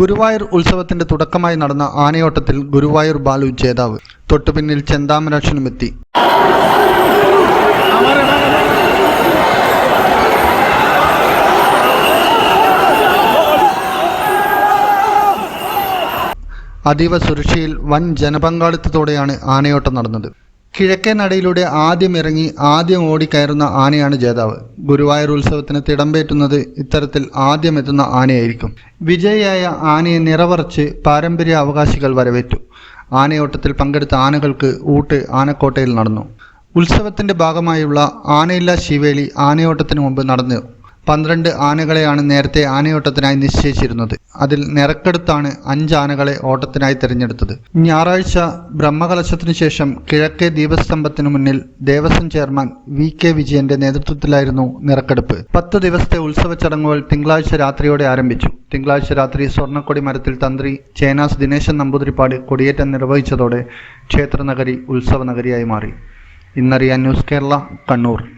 ഗുരുവായൂർ ഉത്സവത്തിന്റെ തുടക്കമായി നടന്ന ആനയോട്ടത്തിൽ ഗുരുവായൂർ ബാലു ജേതാവ്. തൊട്ടുപിന്നിൽ ചെന്താമരാക്ഷനുമെത്തി അതീവ സുരക്ഷയിൽ വൻ ജനപങ്കാളിത്തത്തോടെയാണ് ആനയോട്ടം നടന്നത്. കിഴക്കേ നടയിലൂടെ ആദ്യം ഇറങ്ങി ആദ്യം ഓടിക്കയറുന്ന ആനയാണ് ജേതാവ്. ഗുരുവായൂർ ഉത്സവത്തിന് തിടമ്പേറ്റുന്നത് ഇത്തരത്തിൽ ആദ്യം എത്തുന്ന ആനയായിരിക്കും. വിജയിയായ ആനയെ നിറവറച്ച് പാരമ്പര്യ അവകാശികൾ വരവേറ്റു. ആനയോട്ടത്തിൽ പങ്കെടുത്ത ആനകൾക്ക് ഊട്ട് ആനക്കോട്ടയിൽ നടന്നു. ഉത്സവത്തിന്റെ ഭാഗമായുള്ള ആനയില്ലാ ശിവേലി ആനയോട്ടത്തിന് മുമ്പ് നടന്നു പന്ത്രണ്ട് ആനകളെയാണ് നേരത്തെ ആനയോട്ടത്തിനായി നിശ്ചയിച്ചിരുന്നത്. അതിൽ നിറക്കെടുത്താണ് അഞ്ച് ആനകളെ ഓട്ടത്തിനായി തിരഞ്ഞെടുത്തത്. ഞായറാഴ്ച ബ്രഹ്മകലശത്തിനു ശേഷം കിഴക്കേ ദീപസ്തംഭത്തിനു മുന്നിൽ ദേവസ്വം ചെയർമാൻ വി കെ വിജയന്റെ നേതൃത്വത്തിലായിരുന്നു നിറക്കെടുപ്പ് പത്ത് ദിവസത്തെ ഉത്സവ ചടങ്ങുകൾ തിങ്കളാഴ്ച രാത്രിയോടെ ആരംഭിച്ചു. തിങ്കളാഴ്ച രാത്രി സ്വർണക്കൊടി മരത്തിൽ തന്ത്രി ചേനാസ് ദിനേശൻ നമ്പൂതിരിപ്പാട് കൊടിയേറ്റം നിർവഹിച്ചതോടെ ക്ഷേത്രനഗരി ഉത്സവ നഗരിയായി മാറി. ഇന്നറിയാൻ ന്യൂസ് കേരള കണ്ണൂർ.